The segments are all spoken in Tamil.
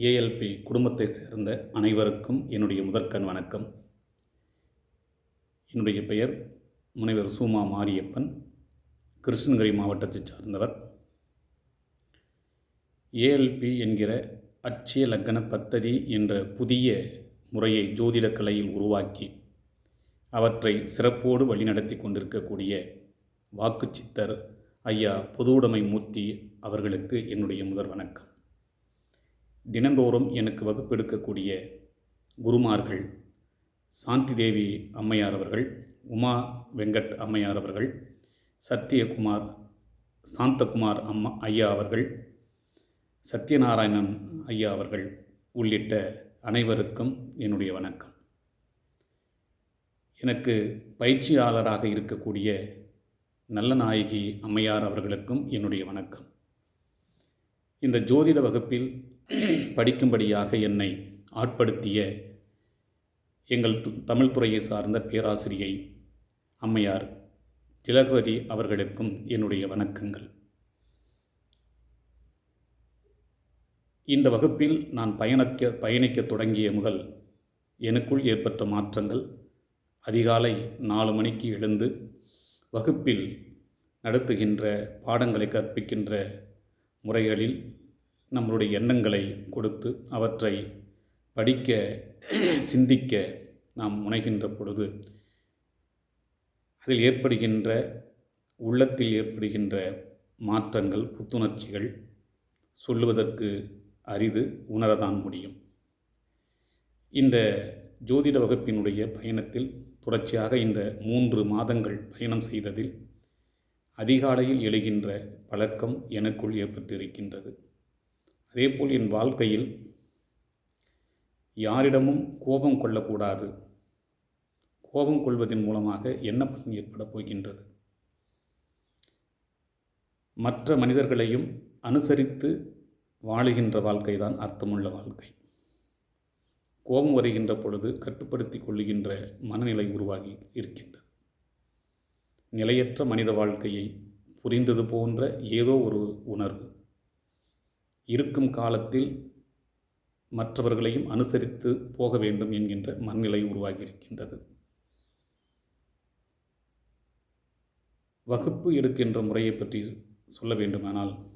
ஏஎல்பி குடும்பத்தை சேர்ந்த அனைவருக்கும் என்னுடைய முதற்கண் வணக்கம். என்னுடைய பெயர் முனைவர் சூமா மாரியப்பன் கிருஷ்ணகிரி மாவட்டத்தைச் சார்ந்தவர். ஏஎல்பி என்கிற அட்சய லக்கண பத்ததி என்ற புதிய முறையை ஜோதிடக் கலையில் உருவாக்கி அவற்றை சிறப்போடு வழிநடத்தி கொண்டிருக்கக்கூடிய வாக்குச்சித்தர் ஐயா பொதுவுடைமை மூர்த்தி அவர்களுக்கு என்னுடைய முதல் வணக்கம். தினந்தோறும் எனக்கு வகுப்பெடுக்கக்கூடிய குருமார்கள் சாந்தி தேவி அம்மையார் அவர்கள் உமா வெங்கட் அம்மையார் அவர்கள் சத்யகுமார் சாந்தகுமார் அம்மா ஐயா அவர்கள் சத்யநாராயணன் ஐயா அவர்கள் உள்ளிட்ட அனைவருக்கும் என்னுடைய வணக்கம். எனக்கு பயிற்சியாளராக இருக்கக்கூடிய நல்ல நாயகி அம்மையார் அவர்களுக்கும் என்னுடைய வணக்கம். இந்த ஜோதிட வகுப்பில் படிக்கும்படியாக என்னை ஆட்படுத்திய எங்கள் து- தமிழ் துறையை சார்ந்த பேராசிரியை அம்மையார் திலகவதி அவர்களுக்கும் என்னுடைய வணக்கங்கள். இந்த வகுப்பில் நான் பயணிக்க பயணிக்க தொடங்கிய முதல் எனக்குள் ஏற்பட்ட மாற்றங்கள். அதிகாலை நாலு மணிக்கு எழுந்து வகுப்பில் நடத்துகின்ற பாடங்களை கற்பிக்கின்ற முறைகளில் நம்மளுடைய எண்ணங்களை கொடுத்து அவற்றை படிக்க சிந்திக்க நாம் முனைகின்ற பொழுது அதில் ஏற்படுகின்ற உள்ளத்தில் ஏற்படுகின்ற மாற்றங்கள் புத்துணர்ச்சிகள் சொல்லுவதற்கு அரிது உணரதான் முடியும். இந்த ஜோதிட வகுப்பினுடைய பயணத்தில் தொடர்ச்சியாக இந்த மூன்று மாதங்கள் பயணம் செய்ததில் அதிகாலையில் எழுகின்ற பழக்கம் எனக்குள் ஏற்பட்டிருக்கின்றது. அதேபோல் என் வாழ்க்கையில் யாரிடமும் கோபம் கொள்ளக்கூடாது. கோபம் கொள்வதன் மூலமாக என்ன பலன் ஏற்படப் போகின்றது? மற்ற மனிதர்களையும் அனுசரித்து வாழுகின்ற வாழ்க்கை தான் அர்த்தமுள்ள வாழ்க்கை. கோபம் வருகின்ற பொழுது கட்டுப்படுத்தி கொள்ளுகின்ற மனநிலை உருவாகி இருக்கின்றது. நிலையற்ற மனித வாழ்க்கையை புரிந்தது போன்ற ஏதோ ஒரு உணர்வு. இருக்கும் காலத்தில் மற்றவர்களையும் அனுசரித்து போக வேண்டும் என்கின்ற மனநிலை உருவாகி இருக்கின்றது வகுப்பு எடுக்கின்ற முறையை பற்றி சொல்ல வேண்டுமானால்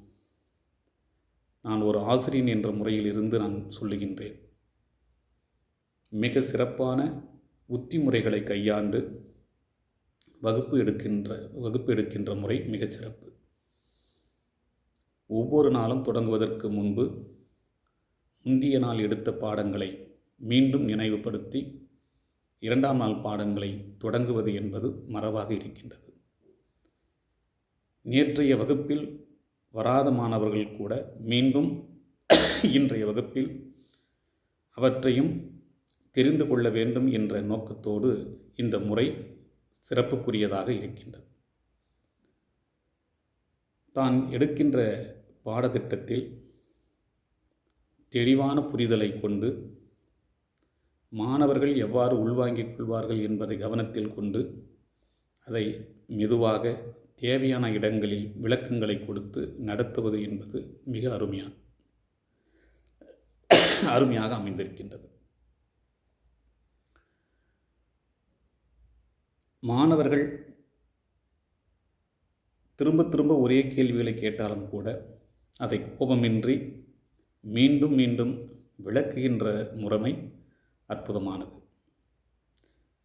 நான் ஒரு ஆசிரியன் என்ற முறையில் இருந்து நான் சொல்லுகின்றேன். மிக சிறப்பான உத்தி முறைகளை கையாண்டு வகுப்பு எடுக்கின்ற வகுப்பு எடுக்கின்ற முறை மிகச்சிறப்பு ஒவ்வொரு நாளும் தொடங்குவதற்கு முன்பு முந்திய நாள் எடுத்த பாடங்களை மீண்டும் நினைவுபடுத்தி இரண்டாம் நாள் பாடங்களை தொடங்குவது என்பது மரபாக இருக்கின்றது. நேற்றைய வகுப்பில் வராத மாணவர்கள் கூட மீண்டும் இன்றைய வகுப்பில் அவற்றையும் தெரிந்து கொள்ள வேண்டும் என்ற நோக்கத்தோடு இந்த முறை சிறப்புக்குரியதாக இருக்கின்றது. தான் எடுக்கின்ற பாடத்திட்டத்தில் தெளிவான புரிதலை கொண்டு மாணவர்கள் எவ்வாறு உள்வாங்கிக் கொள்வார்கள் என்பதை கவனத்தில் கொண்டு அதை மெதுவாக தேவையான இடங்களில் விளக்கங்களை கொடுத்து நடத்துவது என்பது மிக அருமையான அருமையாக அமைந்திருக்கின்றது. மாணவர்கள் திரும்ப திரும்ப ஒரே கேள்விகளை கேட்டாலும் கூட அதை கோபமின்றி மீண்டும் மீண்டும் விளக்குகின்ற முறைமை அற்புதமானது.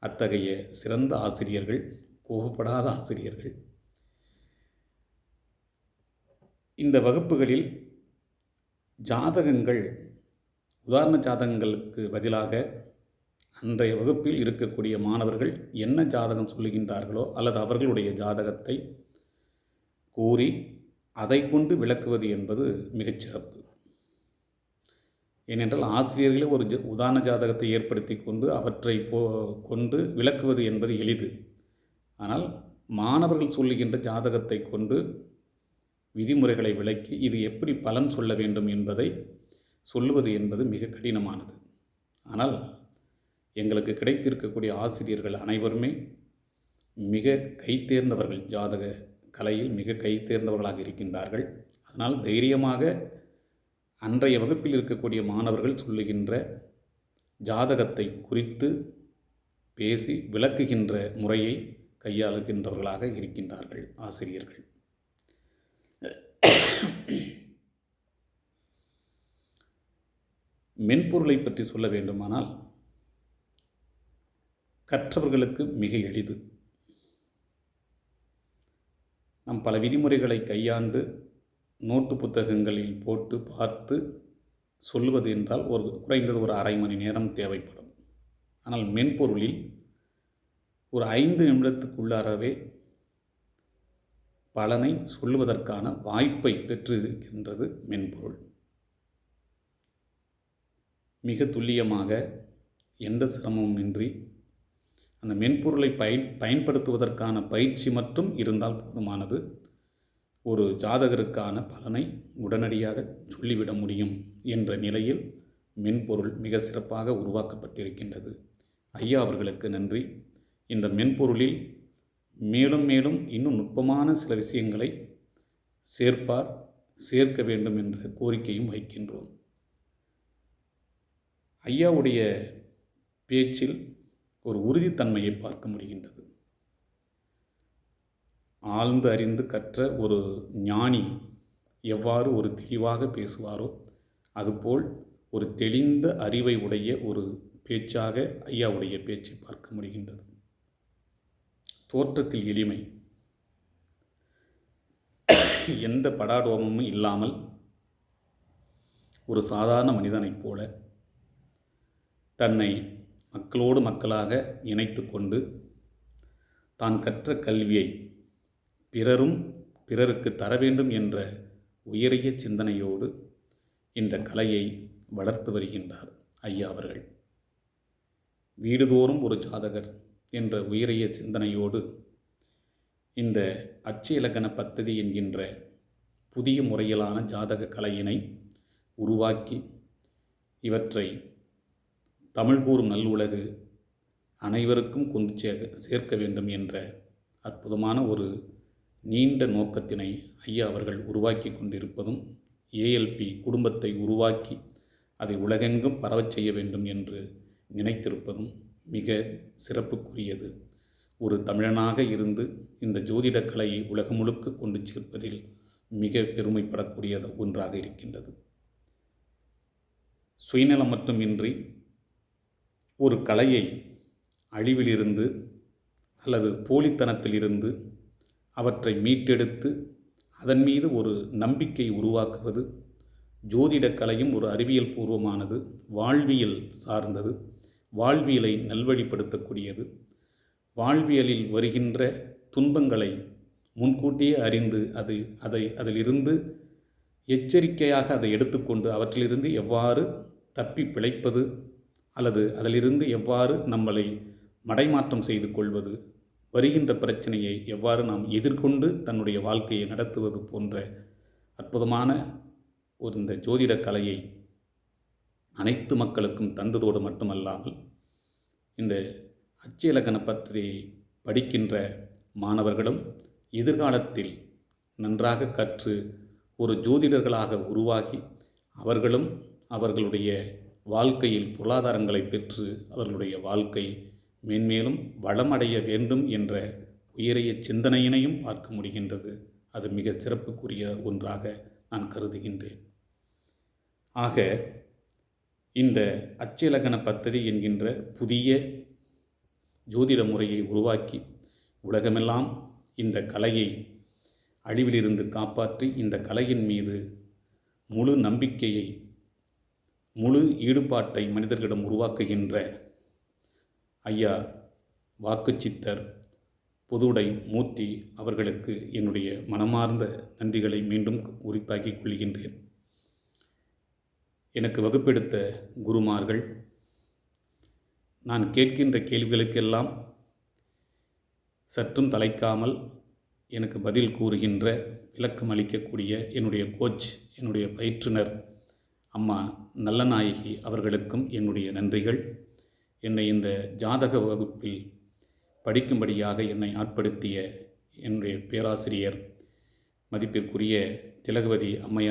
அத்தகைய சிறந்த ஆசிரியர்கள் கோபப்படாத ஆசிரியர்கள். இந்த வகுப்புகளில் ஜாதகங்கள் உதாரண ஜாதகங்களுக்கு பதிலாக அன்றைய வகுப்பில் இருக்கக்கூடிய மாணவர்கள் என்ன ஜாதகம் சொல்லுகின்றார்களோ அல்லது அவர்களுடைய ஜாதகத்தை கூறி அதை கொண்டு விளக்குவது என்பது மிகச்சிறப்பு ஏனென்றால் ஆசிரியர்களே ஒரு ஜ- உதாரண ஜாதகத்தை ஏற்படுத்தி கொண்டு அவற்றை போ கொண்டு விளக்குவது என்பது எளிது. ஆனால் மாணவர்கள் சொல்லுகின்ற ஜாதகத்தை கொண்டு விதிமுறைகளை விளக்கி இது எப்படி பலன் சொல்ல வேண்டும் என்பதை சொல்லுவது என்பது மிக கடினமானது. ஆனால் எங்களுக்கு கிடைத்திருக்கக்கூடிய ஆசிரியர்கள் அனைவருமே மிக கைத்தேர்ந்தவர்கள் ஜாதக கலையில் மிக கைத்தேர்ந்தவர்களாக இருக்கின்றார்கள். அதனால் தைரியமாக அன்றைய வகுப்பில் இருக்கக்கூடிய மாணவர்கள் சொல்லுகின்ற ஜாதகத்தை குறித்து பேசி விளக்குகின்ற முறையை கையாளுகின்றவர்களாக இருக்கின்றார்கள் ஆசிரியர்கள். மென்பொருளை பற்றி சொல்ல வேண்டுமானால் கற்றவர்களுக்கு மிக எளிது. நாம் பல விதிமுறைகளை கையாண்டு நோட்டு புத்தகங்களில் போட்டு பார்த்து சொல்லுவது என்றால் ஒரு குறைந்தது ஒரு அரை மணி நேரம் தேவைப்படும். ஆனால் மென்பொருளில் ஒரு ஐந்து நிமிடத்துக்குள்ளாகவே பலனை சொல்லுவதற்கான வாய்ப்பை பெற்றிருக்கின்றது மென்பொருள். மிக துல்லியமாக எந்த சிரமமும் இன்றி அந்த மென்பொருளை பயன் பயன்படுத்துவதற்கான பயிற்சி மட்டும் இருந்தால் போதுமானது. ஒரு ஜாதகருக்கான பலனை உடனடியாக சொல்லிவிட முடியும் என்ற நிலையில் மென்பொருள் மிக சிறப்பாக உருவாக்கப்பட்டிருக்கின்றது. ஐயா அவர்களுக்கு நன்றி. இந்த மென்பொருளில் மேலும் மேலும் இன்னும் நுட்பமான சில விஷயங்களை சேர்ப்பார் சேர்க்க வேண்டும் என்ற கோரிக்கையும் வைக்கின்றோம் ஐயாவுடைய பேச்சில் ஒரு உறுதித்தன்மையை பார்க்க முடிகின்றது. ஆழ்ந்து அறிந்து கற்ற ஒரு ஞானி எவ்வாறு ஒரு தெளிவாக பேசுவாரோ அதுபோல் ஒரு தெளிந்த அறிவை உடைய ஒரு பேச்சாக ஐயாவுடைய பேச்சை பார்க்க முடிகின்றது. தோற்றத்தில் எளிமை. எந்த படாடோமும் இல்லாமல் ஒரு சாதாரண மனிதனைப் போல தன்னை மக்களோடு மக்களாக இணைத்து கொண்டு தான் கற்ற கல்வியை பிறரும் பிறருக்கு தர வேண்டும் என்ற உயரிய சிந்தனையோடு இந்த கலையை வளர்த்து வருகின்றார் ஐயா அவர்கள். வீடுதோறும் ஒரு ஜாதகர் என்ற உயரிய சிந்தனையோடு இந்த அச்சு இலக்கண பத்ததி என்கின்ற புதிய முறையிலான ஜாதக கலையினை உருவாக்கி இவற்றை தமிழ் கூறும் நல்லுலகு அனைவருக்கும் கொண்டு சே சேர்க்க வேண்டும் என்ற அற்புதமான ஒரு நீண்ட நோக்கத்தினை ஐயா அவர்கள் உருவாக்கி கொண்டிருப்பதும் ஏஎல்பி குடும்பத்தை உருவாக்கி அதை உலகெங்கும் பரவச் செய்ய வேண்டும் என்று நினைத்திருப்பதும் மிக சிறப்புக்குரியது. ஒரு தமிழனாக இருந்து இந்த ஜோதிட கலையை உலகம் முழுக்க கொண்டு சேர்ப்பதில் மிக பெருமைப்படக்கூடியது ஒன்றாக இருக்கின்றது. சுயநலம் மட்டுமின்றி ஒரு கலையை அழிவிலிருந்து அல்லது போலித்தனத்திலிருந்து அவற்றை மீட்டெடுத்து அதன் மீது ஒரு நம்பிக்கை உருவாக்குவது ஜோதிடக் கலையும் ஒரு அறிவியல் பூர்வமானது வாழ்வியல் சார்ந்தது வாழ்வியலை நல்வழிப்படுத்தக்கூடியது. வாழ்வியலில் வருகின்ற துன்பங்களை முன்கூட்டியே அறிந்து அது அதை அதிலிருந்து எச்சரிக்கையாக அதை எடுத்துக்கொண்டு அவற்றிலிருந்து எவ்வாறு தப்பி பிழைப்பது அல்லது அதிலிருந்து எவ்வாறு நம்மளை மடைமாற்றம் செய்து கொள்வது வருகின்ற பிரச்சனையை எவ்வாறு நாம் எதிர்கொண்டு தன்னுடைய வாழ்க்கையை நடத்துவது போன்ற அற்புதமான ஒரு இந்த ஜோதிட கலையை அனைத்து மக்களுக்கும் தந்ததோடு மட்டுமல்லாமல் இந்த அச்சிலக்கண பற்றி படிக்கின்ற மாணவர்களும் எதிர்காலத்தில் நன்றாக கற்று ஒரு ஜோதிடர்களாக உருவாகி அவர்களும் அவர்களுடைய வாழ்க்கையில் பொருளாதாரங்களை பெற்று அவர்களுடைய வாழ்க்கை மேன்மேலும் வளமடைய வேண்டும் என்ற உயரிய சிந்தனையினையும் பார்க்க முடிகின்றது. அது மிக சிறப்புக்குரிய ஒன்றாக நான் கருதுகின்றேன். ஆக இந்த அச்சிலக்கண பத்ததி என்கின்ற புதிய ஜோதிட முறையை உருவாக்கி உலகமெல்லாம் இந்த கலையை அழிவிலிருந்து காப்பாற்றி இந்த கலையின் மீது முழு நம்பிக்கையை முழு ஈடுபாட்டை மனிதர்களிடம் உருவாக்குகின்ற ஐயா வாக்குச்சித்தர் புதுடை மூர்த்தி அவர்களுக்கு என்னுடைய மனமார்ந்த நன்றிகளை மீண்டும் உரித்தாக்கிக் கொள்கின்றேன். எனக்கு வகுப்பெடுத்த குருமார்கள் நான் கேட்கின்ற கேள்விகளுக்கெல்லாம் சற்றும் தலைக்காமல் எனக்கு பதில் கூறுகின்ற விளக்கம் அளிக்கக்கூடிய என்னுடைய கோச் என்னுடைய பயிற்றுனர் அம்மா நல்லநாயகி அவர்களுக்கும் என்னுடைய நன்றிகள். என்னை இந்த ஜாதக வகுப்பில் படிக்கும்படியாக என்னை ஆட்படுத்திய என்னுடைய பேராசிரியர் மதிப்பிற்குரிய திலகவதி அம்மையார்